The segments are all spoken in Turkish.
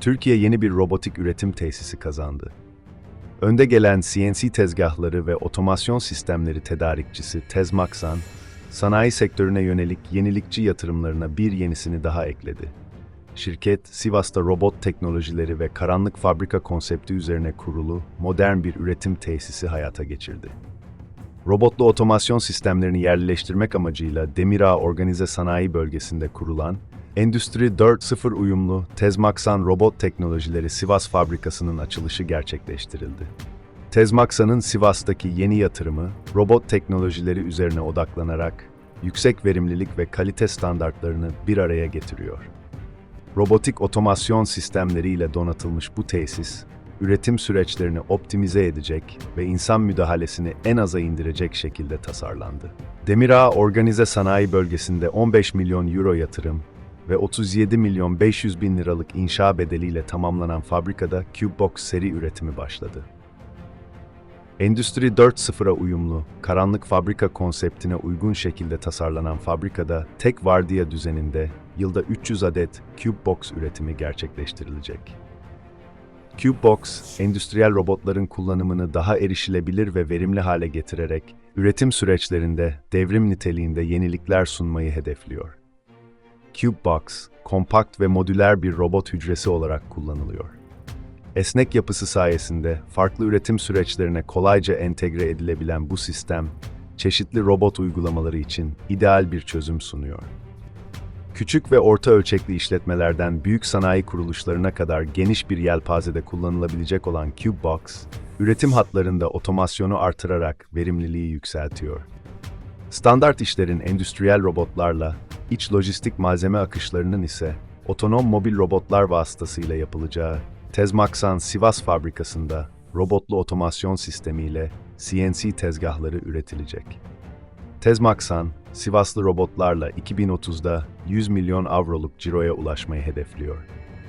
Türkiye yeni bir robotik üretim tesisi kazandı. Önde gelen CNC tezgahları ve otomasyon sistemleri tedarikçisi Tezmaksan, sanayi sektörüne yönelik yenilikçi yatırımlarına bir yenisini daha ekledi. Şirket, Sivas'ta robot teknolojileri ve karanlık fabrika konsepti üzerine kurulu modern bir üretim tesisi hayata geçirdi. Robotlu otomasyon sistemlerini yerleştirmek amacıyla Demirağ Organize Sanayi Bölgesi'nde kurulan Endüstri 4.0 uyumlu Tezmaksan Robot Teknolojileri Sivas Fabrikası'nın açılışı gerçekleştirildi. Tezmaksa'nın Sivas'taki yeni yatırımı, robot teknolojileri üzerine odaklanarak yüksek verimlilik ve kalite standartlarını bir araya getiriyor. Robotik otomasyon sistemleriyle donatılmış bu tesis, üretim süreçlerini optimize edecek ve insan müdahalesini en aza indirecek şekilde tasarlandı. Demirağ Organize Sanayi Bölgesi'nde 15 milyon euro yatırım ve 37 milyon 500 bin liralık inşa bedeliyle tamamlanan fabrikada CubeBox seri üretimi başladı. Endüstri 4.0'a uyumlu, karanlık fabrika konseptine uygun şekilde tasarlanan fabrikada tek vardiya düzeninde yılda 300 adet CubeBox üretimi gerçekleştirilecek. CubeBox, endüstriyel robotların kullanımını daha erişilebilir ve verimli hale getirerek üretim süreçlerinde devrim niteliğinde yenilikler sunmayı hedefliyor. CubeBox, kompakt ve modüler bir robot hücresi olarak kullanılıyor. Esnek yapısı sayesinde farklı üretim süreçlerine kolayca entegre edilebilen bu sistem, çeşitli robot uygulamaları için ideal bir çözüm sunuyor. Küçük ve orta ölçekli işletmelerden büyük sanayi kuruluşlarına kadar geniş bir yelpazede kullanılabilecek olan CubeBox, üretim hatlarında otomasyonu artırarak verimliliği yükseltiyor. Standart işlerin endüstriyel robotlarla, iç lojistik malzeme akışlarının ise otonom mobil robotlar vasıtasıyla yapılacağı Tezmaksan Sivas fabrikasında robotlu otomasyon sistemiyle CNC tezgahları üretilecek. Tezmaksan, Sivaslı robotlarla 2030'da 100 milyon avroluk ciroya ulaşmayı hedefliyor.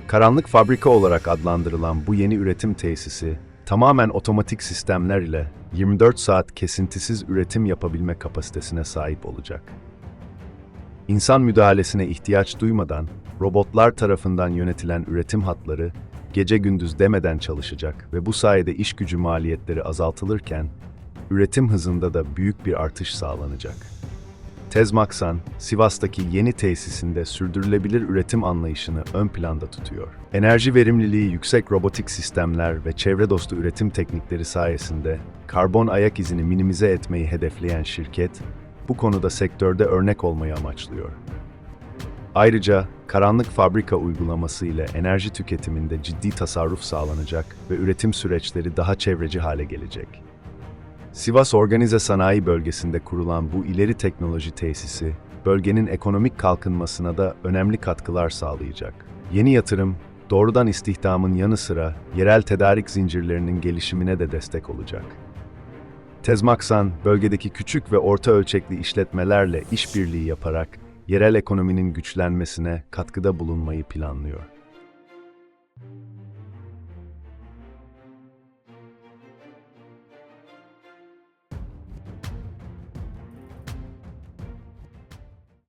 Karanlık fabrika olarak adlandırılan bu yeni üretim tesisi, tamamen otomatik sistemler ile 24 saat kesintisiz üretim yapabilme kapasitesine sahip olacak. İnsan müdahalesine ihtiyaç duymadan, robotlar tarafından yönetilen üretim hatları gece gündüz demeden çalışacak ve bu sayede iş gücü maliyetleri azaltılırken, üretim hızında da büyük bir artış sağlanacak. Tezmaksan, Sivas'taki yeni tesisinde sürdürülebilir üretim anlayışını ön planda tutuyor. Enerji verimliliği yüksek robotik sistemler ve çevre dostu üretim teknikleri sayesinde karbon ayak izini minimize etmeyi hedefleyen şirket, bu konuda sektörde örnek olmayı amaçlıyor. Ayrıca karanlık fabrika uygulaması ile enerji tüketiminde ciddi tasarruf sağlanacak ve üretim süreçleri daha çevreci hale gelecek. Sivas Organize Sanayi Bölgesi'nde kurulan bu ileri teknoloji tesisi, bölgenin ekonomik kalkınmasına da önemli katkılar sağlayacak. Yeni yatırım, doğrudan istihdamın yanı sıra yerel tedarik zincirlerinin gelişimine de destek olacak. Tezmaksan, bölgedeki küçük ve orta ölçekli işletmelerle işbirliği yaparak yerel ekonominin güçlenmesine katkıda bulunmayı planlıyor.